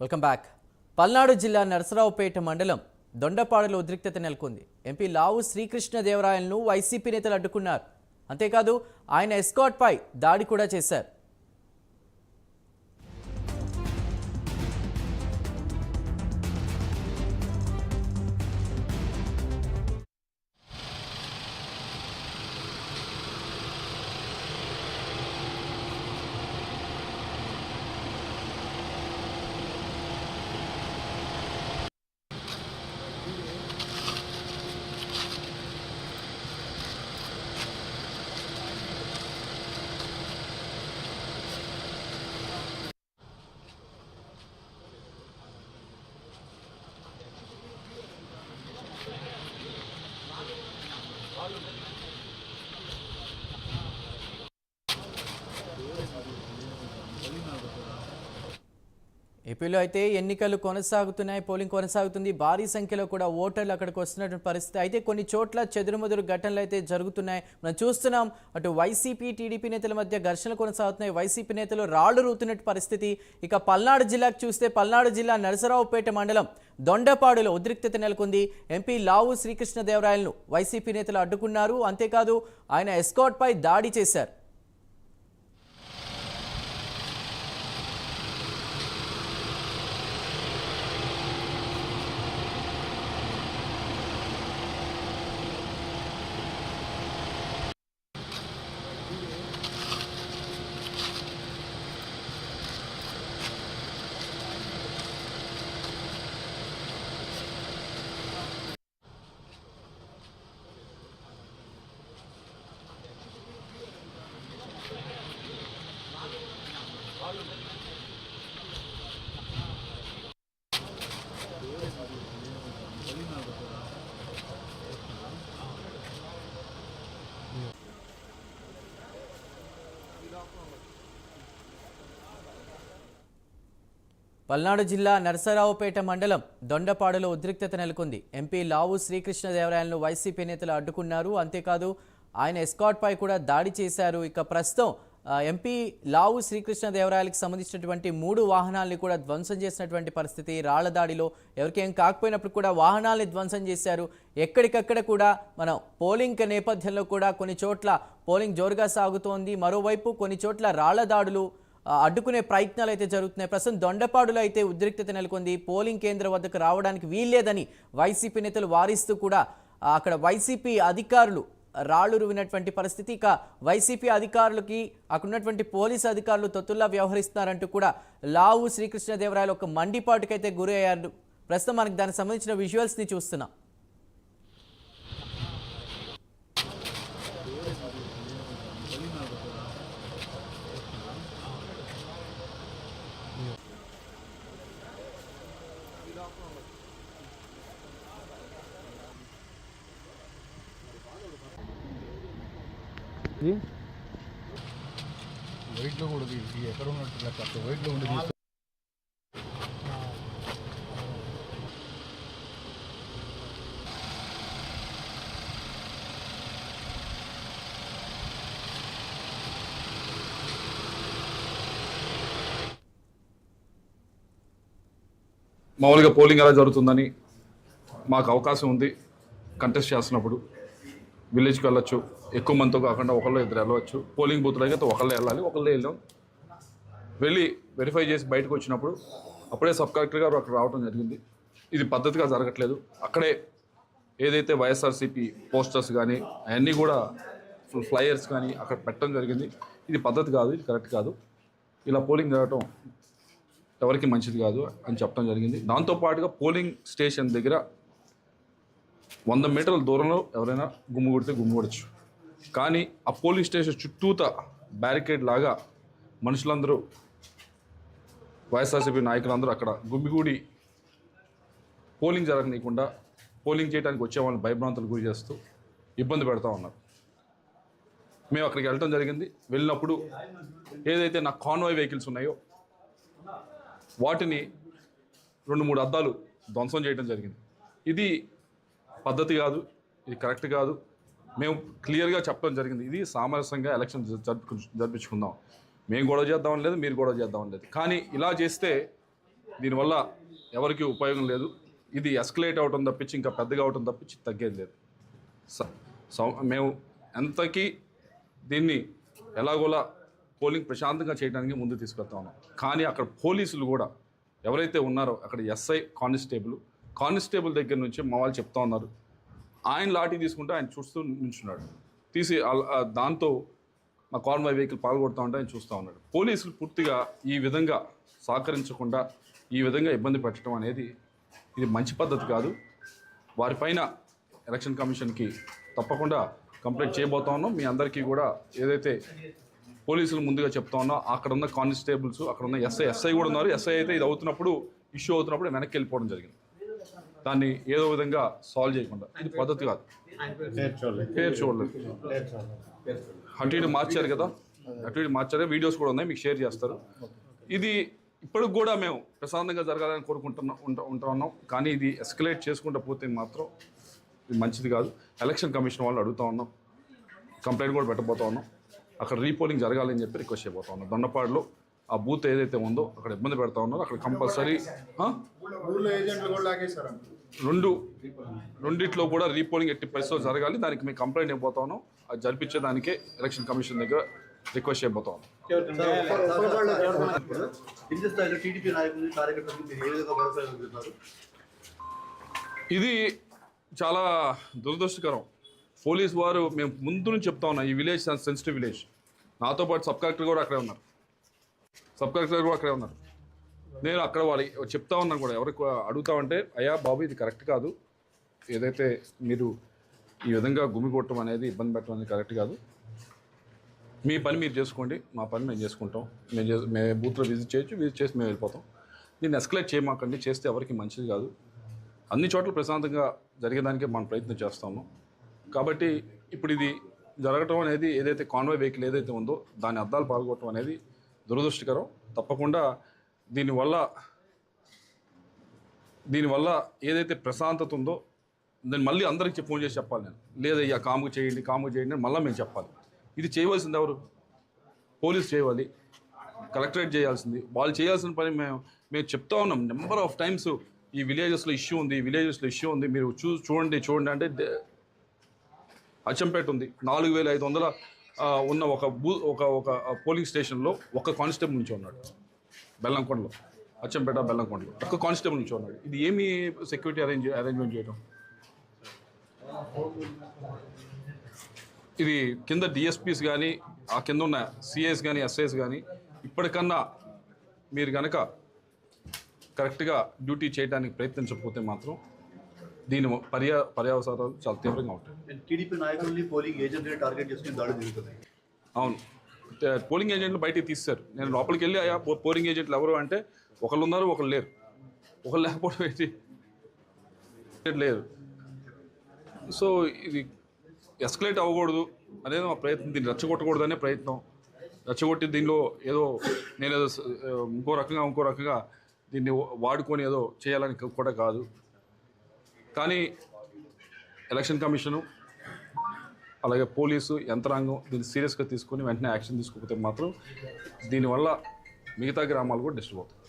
Welcome back. Palnadu జిల్లా నరసరావుపేట మండలం దొండపాడులో ఉద్రిక్తత నెలకొంది. ఎంపీ లావు శ్రీకృష్ణదేవరాయలను వైసీపీ నేతలు అడ్డుకున్నారు. అంతేకాదు ఆయన ఎస్కాట్పై దాడి కూడా చేశారు. ఏపీలో అయితే ఎన్నికలు కొనసాగుతున్నాయి పోలింగ్ కొనసాగుతుంది. భారీ సంఖ్యలో కూడా ఓటర్లు అక్కడికి వస్తున్నటువంటి పరిస్థితి. అయితే కొన్ని చోట్ల చెదురుమదురు ఘటనలు అయితే జరుగుతున్నాయి. మనం చూస్తున్నాం అటు వైసీపీ టీడీపీ నేతల మధ్య ఘర్షణలు కొనసాగుతున్నాయి. వైసీపీ నేతలు రాళ్ళు రూతున్నట్టు పరిస్థితి. ఇక పల్నాడు జిల్లాకు చూస్తే పల్నాడు జిల్లా నరసరావుపేట మండలం దొండపాడులో ఉద్రిక్తత నెలకొంది. ఎంపీ లావు శ్రీకృష్ణదేవరాయలను వైసీపీ నేతలు అడ్డుకున్నారు. అంతేకాదు ఆయన ఎస్కాట్పై దాడి చేశారు. పల్నాడు జిల్లా నరసరావుపేట మండలం దొండపాడులో ఉద్రిక్తత నెలకొంది. ఎంపీ లావు శ్రీకృష్ణదేవరాయలను వైసీపీ నేతలు అడ్డుకున్నారు. అంతేకాదు ఆయన ఎస్కాట్పై కూడా దాడి చేశారు. ఇక ప్రస్తుతం ఎంపీ లావు శ్రీకృష్ణదేవరాయలకు సంబంధించినటువంటి మూడు వాహనాల్ని కూడా ధ్వంసం చేసినటువంటి పరిస్థితి రాళ్ళ దాడిలో. ఎవరికేం కాకపోయినప్పుడు కూడా వాహనాల్ని ధ్వంసం చేశారు. ఎక్కడికక్కడ కూడా మనం పోలింగ్ నేపథ్యంలో కూడా కొన్ని చోట్ల పోలింగ్ జోరుగా సాగుతోంది. మరోవైపు కొన్ని చోట్ల రాళ్ళ దాడులు అడ్డుకునే ప్రయత్నాలు అయితే జరుగుతున్నాయి. ప్రస్తుతం దొండపాడులో అయితే ఉద్రిక్తత నెలకొంది. పోలింగ్ కేంద్రం వద్దకు రావడానికి వీల్లేదని వైసీపీ నేతలు వారిస్తూ కూడా అక్కడ వైసీపీ అధికారులు రాళ్ళు రువినటువంటి పరిస్థితి. ఇక వైసీపీ అధికారులకి అక్కడ ఉన్నటువంటి పోలీసు అధికారులు తొత్తుల్లా వ్యవహరిస్తున్నారంటూ కూడా లావు శ్రీకృష్ణదేవరాయలు ఒక మండిపాటుకైతే గురి అయ్యారు ప్రస్తుతం మనకి దానికి సంబంధించిన విజువల్స్ని చూస్తున్నాం. వెయిట్లో కూడా తీసి ఎక్కడ ఉన్నట్టు లెక్క? వెయిట్లో ఉండి మామూలుగా పోలింగ్ ఎలా జరుగుతుందని మాకు అవకాశం ఉంది. కంటెస్ట్ చేస్తున్నప్పుడు విలేజ్కి వెళ్ళొచ్చు. ఎక్కువ మందితో కాకుండా ఒకళ్ళు ఇద్దరు వెళ్ళవచ్చు. పోలింగ్ బూత్లో అయితే ఒకళ్ళు వెళ్ళాలి ఒకళ్ళు వెళ్ళాం. వెళ్ళి వెరిఫై చేసి బయటకు వచ్చినప్పుడు అప్పుడే సబ్ కలెక్టర్ గారు అక్కడ రావడం జరిగింది. ఇది పద్ధతిగా జరగట్లేదు. అక్కడే ఏదైతే వైఎస్ఆర్సీపీ పోస్టర్స్ కానీ అవన్నీ కూడా ఫ్లయర్స్ కానీ అక్కడ పెట్టడం జరిగింది. ఇది పద్ధతి కాదు ఇది కరెక్ట్ కాదు. ఇలా పోలింగ్ జరగటం ఎవరికి మంచిది కాదు అని చెప్పడం జరిగింది. దాంతోపాటుగా పోలింగ్ స్టేషన్ దగ్గర వంద మీటర్ల దూరంలో ఎవరైనా గుమ్ము కొడితే గుమ్ము కొడచ్చు. కానీ ఆ పోలింగ్ స్టేషన్ చుట్టూత బ్యారికేడ్ లాగా మనుషులందరూ వైఎస్ఆర్సీపీ నాయకులందరూ అక్కడ గుమ్మిగూడి పోలింగ్ జరగనీయకుండా పోలింగ్ చేయడానికి వచ్చే వాళ్ళని భయభ్రాంతులు గురి చేస్తూ ఇబ్బంది పెడతా ఉన్నారు. మేము అక్కడికి వెళ్ళటం జరిగింది. వెళ్ళినప్పుడు ఏదైతే నా కాన్వాయ్ వెహికల్స్ ఉన్నాయో వాటిని రెండు మూడు అద్దాలు ధ్వంసం చేయడం జరిగింది. ఇది పద్ధతి కాదు ఇది కరెక్ట్ కాదు. మేము క్లియర్గా చెప్పడం జరిగింది. ఇది సామరస్యంగా ఎలక్షన్ జరిపి జరుపుకు జరిపించుకుందాం. మేము గొడవ చేద్దామని లేదు మీరు గొడవ చేద్దామని లేదు. కానీ ఇలా చేస్తే దీనివల్ల ఎవరికి ఉపయోగం లేదు. ఇది ఎస్కలేట్ అవటం తప్పించి ఇంకా పెద్దగా అవటం తప్పించి తగ్గేది లేదు. స- సౌ- మేము ఎంతకీ దీన్ని ఎలాగోలా పోలింగ్ ప్రశాంతంగా చేయడానికి ముందు తీసుకెళ్తా ఉన్నాం. కానీ అక్కడ పోలీసులు కూడా ఎవరైతే ఉన్నారో అక్కడ ఎస్ఐ కానిస్టేబుల్ కానిస్టేబుల్ దగ్గర నుంచి మా వాళ్ళు చెప్తా ఉన్నారు. ఆయన లాఠీ తీసుకుంటే ఆయన చూస్తూ నించున్నాడు. తీసి దాంతో మా కాన్వాయ్ వెహికల్ పాల్గొడతా ఉంటే ఆయన చూస్తూ ఉన్నాడు. పోలీసులు పూర్తిగా ఈ విధంగా సహకరించకుండా ఈ విధంగా ఇబ్బంది పెట్టడం అనేది ఇది మంచి పద్ధతి కాదు. వారిపైన ఎలక్షన్ కమిషన్కి తప్పకుండా కంప్లైంట్ చేయబోతా ఉన్నాం. మీ అందరికీ కూడా ఏదైతే పోలీసులు ముందుగా చెప్తా ఉన్నా అక్కడ ఉన్న కానిస్టేబుల్స్ అక్కడ ఉన్న ఎస్ఐ ఎస్ఐ కూడా ఉన్నారు. ఎస్ఐ అయితే ఇది అవుతున్నప్పుడు ఇష్యూ అవుతున్నప్పుడు వెనక్కి వెళ్ళిపోవడం జరిగింది. దాన్ని ఏదో విధంగా సాల్వ్ చేయకుండా. ఇది పద్ధతి కాదు. పేరు చూడలేదు. అటు ఇటు మార్చారు కదా? అటు ఇటు మార్చారు. వీడియోస్ కూడా ఉన్నాయి మీకు షేర్ చేస్తారు. ఇది ఇప్పటికి కూడా మేము ప్రశాంతంగా జరగాలని కోరుకుంటున్నా ఉంటా ఉంటా ఉన్నాం. కానీ ఇది ఎస్కలేట్ చేసుకుంటూ పోతే మాత్రం ఇది మంచిది కాదు. ఎలక్షన్ కమిషన్ వాళ్ళు అడుగుతా ఉన్నాం. కంప్లైంట్ కూడా పెట్టబోతా ఉన్నాం. అక్కడ రీపోలింగ్ జరగాలని చెప్పి రిక్వెస్ట్ చేయబోతా ఉన్నాం. దొండపాడులో ఆ బూత్ ఏదైతే ఉందో అక్కడ ఇబ్బంది పెడతా ఉన్నారో అక్కడ కంపల్సరీ రెండు రెండిట్లో కూడా రీపోలింగ్ ఎట్టి పరిస్థితుల్లో జరగాలి. దానికి మేము కంప్లైంట్ ఇవ్వబోతా అది జరిపించేదానికే ఎలక్షన్ కమిషన్ దగ్గర రిక్వెస్ట్ చేయబోతాం ఇది చాలా దురదృష్టకరం. పోలీస్ వారు మేము ముందు నుంచి చెప్తా ఉన్నాం ఈ విలేజ్ సెన్సిటివ్ విలేజ్. నాతో పాటు సబ్ కలెక్టర్ కూడా అక్కడే ఉన్నారు. సబ్ కలెక్టర్ కూడా అక్కడే ఉన్నారు. నేను అక్కడ వాళ్ళు చెప్తా ఉన్నాను కూడా ఎవరికి అడుగుతామంటే అయ్యా బాబు ఇది కరెక్ట్ కాదు. ఏదైతే మీరు ఈ విధంగా గుమి కొట్టడం అనేది ఇబ్బంది పెట్టడం అనేది కరెక్ట్ కాదు. మీ పని మీరు చేసుకోండి మా పని మేము చేసుకుంటాం. మేము చే మేము బూత్లో విజిట్ చేయొచ్చు విజిట్ చేసి మేము వెళ్ళిపోతాం. దీన్ని ఎస్కలేట్ చేయమాకండి చేస్తే ఎవరికి మంచిది కాదు. అన్ని చోట్ల ప్రశాంతంగా జరిగేదానికే మనం ప్రయత్నం చేస్తాము. కాబట్టి ఇప్పుడు ఇది జరగటం అనేది ఏదైతే కాన్వాయ్ వెహికల్ ఏదైతే ఉందో దాని అద్దాలు పాల్గొట్టడం అనేది దురదృష్టకరం. తప్పకుండా దీనివల్ల దీనివల్ల ఏదైతే ప్రశాంతత ఉందో దాన్ని మళ్ళీ అందరికీ ఫోన్ చేసి చెప్పాలి నేను. లేదయ్యా కాము చేయండి కాము చేయండి అని మళ్ళీ మేము చెప్పాలి. ఇది చేయవలసింది ఎవరు? పోలీస్ చేయాలి కలెక్టరేట్ చేయాల్సింది. వాళ్ళు చేయాల్సిన పని మేము మేము చెప్తా ఉన్నాం. నెంబర్ ఆఫ్ టైమ్స్ ఈ విలేజెస్లో ఇష్యూ ఉంది విలేజెస్లో ఇష్యూ ఉంది మీరు చూ చూడండి చూడండి అంటే అచ్చంపేట ఉంది. నాలుగు వేల ఐదు వందల ఉన్న ఒక బూ ఒక ఒక పోలింగ్ స్టేషన్లో ఒక కానిస్టేబుల్ నుంచి ఉన్నాడు. బెల్లంకొండలో. అచ్చంపేట బెల్లంకొండలో. ఒక కానిస్టేబుల్ నుంచి ఉన్నాడు. ఇది ఏమి సెక్యూరిటీ అరేంజ్ అరేంజ్మెంట్ చేయడం? ఇది కింద డిఎస్పీస్ కానీ ఆ కింద ఉన్న సిఐస్ కానీ ఎస్ఐస్ కానీ ఇప్పటికన్నా మీరు కనుక కరెక్ట్గా డ్యూటీ చేయడానికి ప్రయత్నించకపోతే మాత్రం దీని పర్యా పర్యావసరాలు చాలా తీవ్రంగా ఉంటాయి. టీడీపీ నాయకుల్ని పోలింగ్ ఏజెంట్ టార్గెట్ చేసుకుని దాడి జరుగుతుంది అవును. పోలింగ్ ఏజెంట్లు బయటికి తీస్తారు. నేను లోపలికి వెళ్ళి అయ్యా పో- పోలింగ్ ఏజెంట్లు ఎవరు అంటే ఒకళ్ళు ఉన్నారు ఒకళ్ళు లేరు. ఒకళ్ళు లేకపోవడం ఏంటి? లేరు. సో ఇది ఎస్కలేట్ అవ్వకూడదు అనేది మా ప్రయత్నం. దీన్ని రెచ్చగొట్టకూడదు ప్రయత్నం. రెచ్చగొట్టి దీనిలో ఏదో నేను ఏదో ఇంకో రకంగా ఇంకో రకంగా దీన్ని వాడుకొని ఏదో చేయాలని కూడా కాదు. కానీ ఎలక్షన్ కమిషను అలాగే పోలీసు యంత్రాంగం దీన్ని సీరియస్గా తీసుకొని వెంటనే యాక్షన్ తీసుకోకపోతే మాత్రం దీనివల్ల మిగతా గ్రామాలు కూడా డిస్టర్బ్ అవుతాయి.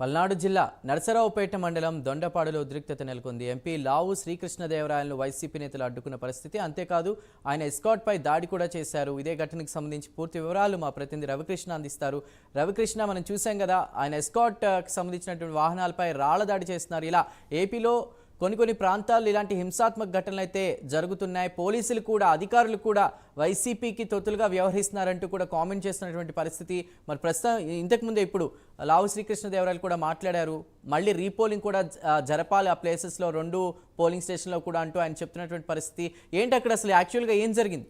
పల్నాడు జిల్లా నరసరావుపేట మండలం దొండపాడులో ఉద్రిక్తత నెలకొంది. ఎంపీ లావు శ్రీకృష్ణదేవరాయలను వైసీపీ నేతలు అడ్డుకున్న పరిస్థితి అంతేకాదు ఆయన ఎస్కాట్పై దాడి కూడా చేశారు. ఇదే ఘటనకు సంబంధించి పూర్తి వివరాలు మా ప్రతినిధి రవికృష్ణ అందిస్తారు. రవికృష్ణ మనం చూసాం కదా ఆయన ఎస్కాట్ సంబంధించినటువంటి వాహనాలపై రాళ్ళ దాడి చేస్తున్నారు. ఇలా ఏపీలో కొన్ని కొన్ని ప్రాంతాల్లో ఇలాంటి హింసాత్మక ఘటనలు అయితే జరుగుతున్నాయి. పోలీసులు కూడా అధికారులు కూడా వైసీపీకి తొత్తులుగా వ్యవహరిస్తున్నారంటూ కూడా కామెంట్ చేస్తున్నటువంటి పరిస్థితి. మరి ప్రస్తుతం ఇంతకుముందే ఇప్పుడు లావు శ్రీకృష్ణదేవరాయలు కూడా మాట్లాడారు. మళ్ళీ రీపోలింగ్ కూడా జరపాలి. ఆ ప్లేసెస్లో రెండు పోలింగ్ స్టేషన్లో కూడా అంటూ ఆయన చెప్తున్నటువంటి పరిస్థితి. ఏంటి అక్కడ అసలు యాక్చువల్గా ఏం జరిగింది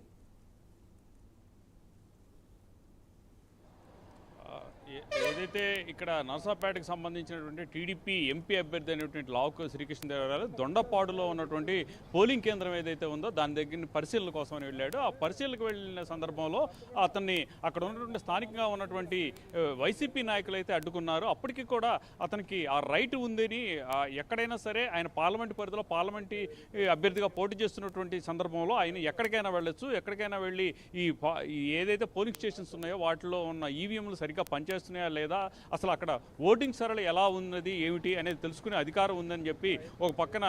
ఆ, ఏ- ఏదైతే ఇక్కడ నర్సాపేటకు సంబంధించినటువంటి టీడీపీ ఎంపీ అభ్యర్థి అయినటువంటి లావుకు శ్రీకృష్ణదేవరాయలు దొండపాడులో ఉన్నటువంటి పోలింగ్ కేంద్రం ఏదైతే ఉందో దాని దగ్గర పరిశీలన కోసమని వెళ్ళాడు. ఆ పరిశీలనకు వెళ్ళిన సందర్భంలో అతన్ని అక్కడ ఉన్నటువంటి స్థానికంగా ఉన్నటువంటి వైసీపీ నాయకులు అయితే అడ్డుకున్నారు. అప్పటికి కూడా అతనికి ఆ రైట్ ఉందని ఎక్కడైనా సరే ఆయన పార్లమెంట్ పరిధిలో పార్లమెంటీ అభ్యర్థిగా పోటీ చేస్తున్నటువంటి సందర్భంలో ఆయన ఎక్కడికైనా వెళ్ళొచ్చు. ఎక్కడికైనా వెళ్ళి ఈ ఈ ఏదైతే పోలింగ్ స్టేషన్స్ ఉన్నాయో వాటిలో ఉన్న ఈవీఎంలు సరిగ్గా పనిచేస్తున్నాయా లేదా లేదా అసలు అక్కడ ఓటింగ్ సరళి ఎలా ఉన్నది ఏమిటి అనేది తెలుసుకునే అధికారం ఉందని చెప్పి ఒక పక్కన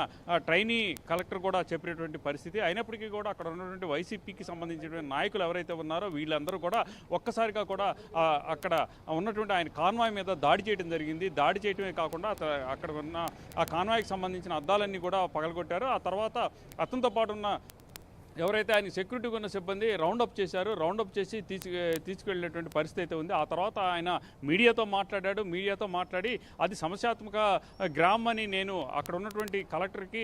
ట్రైనీ కలెక్టర్ కూడా చెప్పినటువంటి పరిస్థితి. అయినప్పటికీ కూడా అక్కడ ఉన్నటువంటి వైసీపీకి సంబంధించినటువంటి నాయకులు ఎవరైతే ఉన్నారో వీళ్ళందరూ కూడా ఒక్కసారిగా కూడా అక్కడ ఉన్నటువంటి ఆయన కాన్వాయ్ మీద దాడి చేయడం జరిగింది. దాడి చేయడమే కాకుండా అక్కడ ఉన్న ఆ కాన్వాయ్కి సంబంధించిన అద్దాలన్నీ కూడా పగలగొట్టారు. ఆ తర్వాత అతనితో పాటు ఉన్న ఎవరైతే ఆయన సెక్యూరిటీ ఉన్న సిబ్బంది రౌండ్ అప్ చేశారు రౌండ్ అప్ చేసి తీసుకు తీసుకెళ్ళినటువంటి పరిస్థితి అయితే ఉంది. ఆ తర్వాత ఆయన మీడియాతో మాట్లాడాడు మీడియాతో మాట్లాడి అది సమస్యాత్మక గ్రామం అని నేను అక్కడ ఉన్నటువంటి కలెక్టర్కి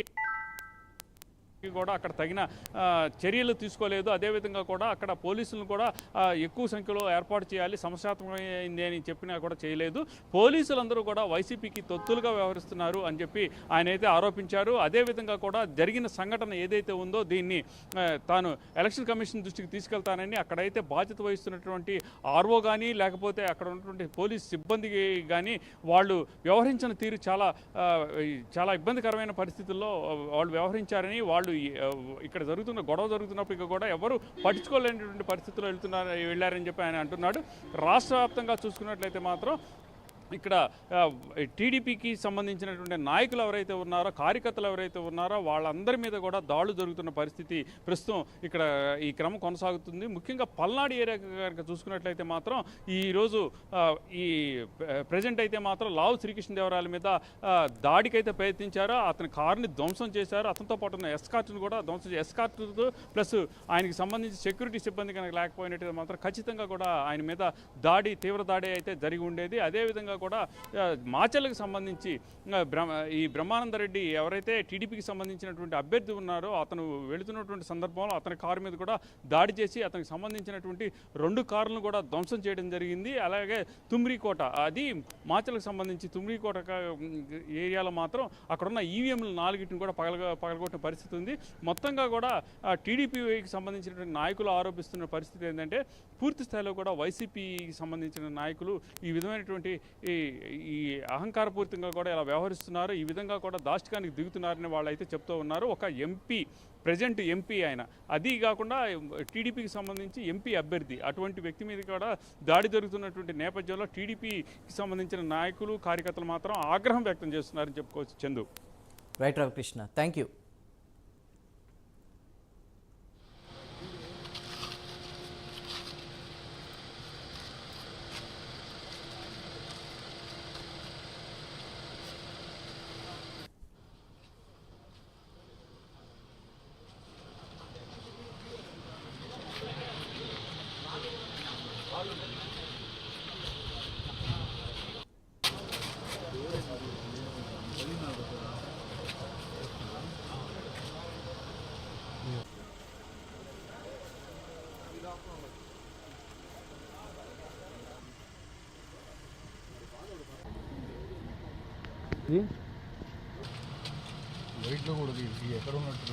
కూడా అక్కడ తగిన చర్యలు తీసుకోలేదు. అదేవిధంగా కూడా అక్కడ పోలీసులను కూడా ఎక్కువ సంఖ్యలో ఏర్పాటు చేయాలి. సమస్యాత్మకమైంది అని చెప్పినా కూడా చేయలేదు. పోలీసులందరూ కూడా వైసీపీకి తొత్తులుగా వ్యవహరిస్తున్నారు అని చెప్పి ఆయన అయితే ఆరోపించారు. అదేవిధంగా కూడా జరిగిన సంఘటన ఏదైతే ఉందో దీన్ని తాను ఎలక్షన్ కమిషన్ దృష్టికి తీసుకెళ్తానని అక్కడైతే బాధ్యత వహిస్తున్నటువంటి ఆర్ఓ కానీ లేకపోతే అక్కడ ఉన్నటువంటి పోలీస్ సిబ్బంది కానీ వాళ్ళు వ్యవహరించిన తీరు చాలా చాలా ఇబ్బందికరమైన పరిస్థితుల్లో వాళ్ళు వ్యవహరించారని వాళ్ళు ఇక్కడ జరుగుతున్న గొడవ జరుగుతున్నప్పటికీ కూడా ఎవరు పట్టించుకోలేనటువంటి పరిస్థితుల్లో వెళ్తున్నారు వెళ్ళారని చెప్పి ఆయన అంటున్నాడు. రాష్ట్ర వ్యాప్తంగా చూసుకున్నట్లయితే మాత్రం ఇక్కడ టీడీపీకి సంబంధించినటువంటి నాయకులు ఎవరైతే ఉన్నారో కార్యకర్తలు ఎవరైతే ఉన్నారో వాళ్ళందరి మీద కూడా దాడులు జరుగుతున్న పరిస్థితి ప్రస్తుతం ఇక్కడ ఈ క్రమం కొనసాగుతుంది. ముఖ్యంగా పల్నాడు ఏరియా కనుక చూసుకున్నట్లయితే మాత్రం ఈరోజు ఈ ప్రజెంట్ అయితే మాత్రం లావు శ్రీకృష్ణదేవరాయల మీద దాడికైతే ప్రయత్నించారు. అతని కారుని ధ్వంసం చేశారు. అతనితో పాటు ఉన్న ఎస్కార్ట్ను కూడా ధ్వంసం చేశారు ఎస్కార్ట్ ప్లస్ ఆయనకి సంబంధించి సెక్యూరిటీ సిబ్బంది కనుక లేకపోయినట్టు మాత్రం ఖచ్చితంగా కూడా ఆయన మీద దాడి తీవ్ర దాడి అయితే జరిగి ఉండేది. అదేవిధంగా కూడా మాచలకు సంబంధించి బ్రహ్మ ఈ బ్రహ్మానందరెడ్డి ఎవరైతే టీడీపీకి సంబంధించినటువంటి అభ్యర్థి ఉన్నారో అతను వెళుతున్నటువంటి సందర్భంలో అతని కారు మీద కూడా దాడి చేసి అతనికి సంబంధించినటువంటి రెండు కార్లను కూడా ధ్వంసం చేయడం జరిగింది. అలాగే తుమ్రీకోట అది మాచలకు సంబంధించి తుమ్రీకోట ఏరియాలో మాత్రం అక్కడున్న ఈవీఎంలు నాలుగిటిని కూడా పగల పగలగొట్టిన పరిస్థితి ఉంది. మొత్తంగా కూడా టీడీపీకి సంబంధించినటువంటి నాయకులు ఆరోపిస్తున్న పరిస్థితి ఏంటంటే పూర్తి స్థాయిలో కూడా వైసీపీకి సంబంధించిన నాయకులు ఈ విధమైనటువంటి ఈ ఈ అహంకారపూరితంగా కూడా ఇలా వ్యవహరిస్తున్నారు. ఈ విధంగా కూడా దాష్టికానికి దిగుతున్నారని వాళ్ళు అయితే చెప్తూ ఉన్నారు. ఒక ఎంపీ ప్రజెంట్ ఎంపీ ఆయన. అది కాకుండా టీడీపీకి సంబంధించి ఎంపీ అభ్యర్థి. అటువంటి వ్యక్తి మీద కూడా దాడి జరుగుతున్నటువంటి నేపథ్యంలో టీడీపీకి సంబంధించిన నాయకులు కార్యకర్తలు మాత్రం ఆగ్రహం వ్యక్తం చేస్తున్నారని చెప్పుకోవచ్చు. Chandu. Right Ravikrishna thank you వెయిట్లో కూడా ఎక్కడ ఉన్నట్టు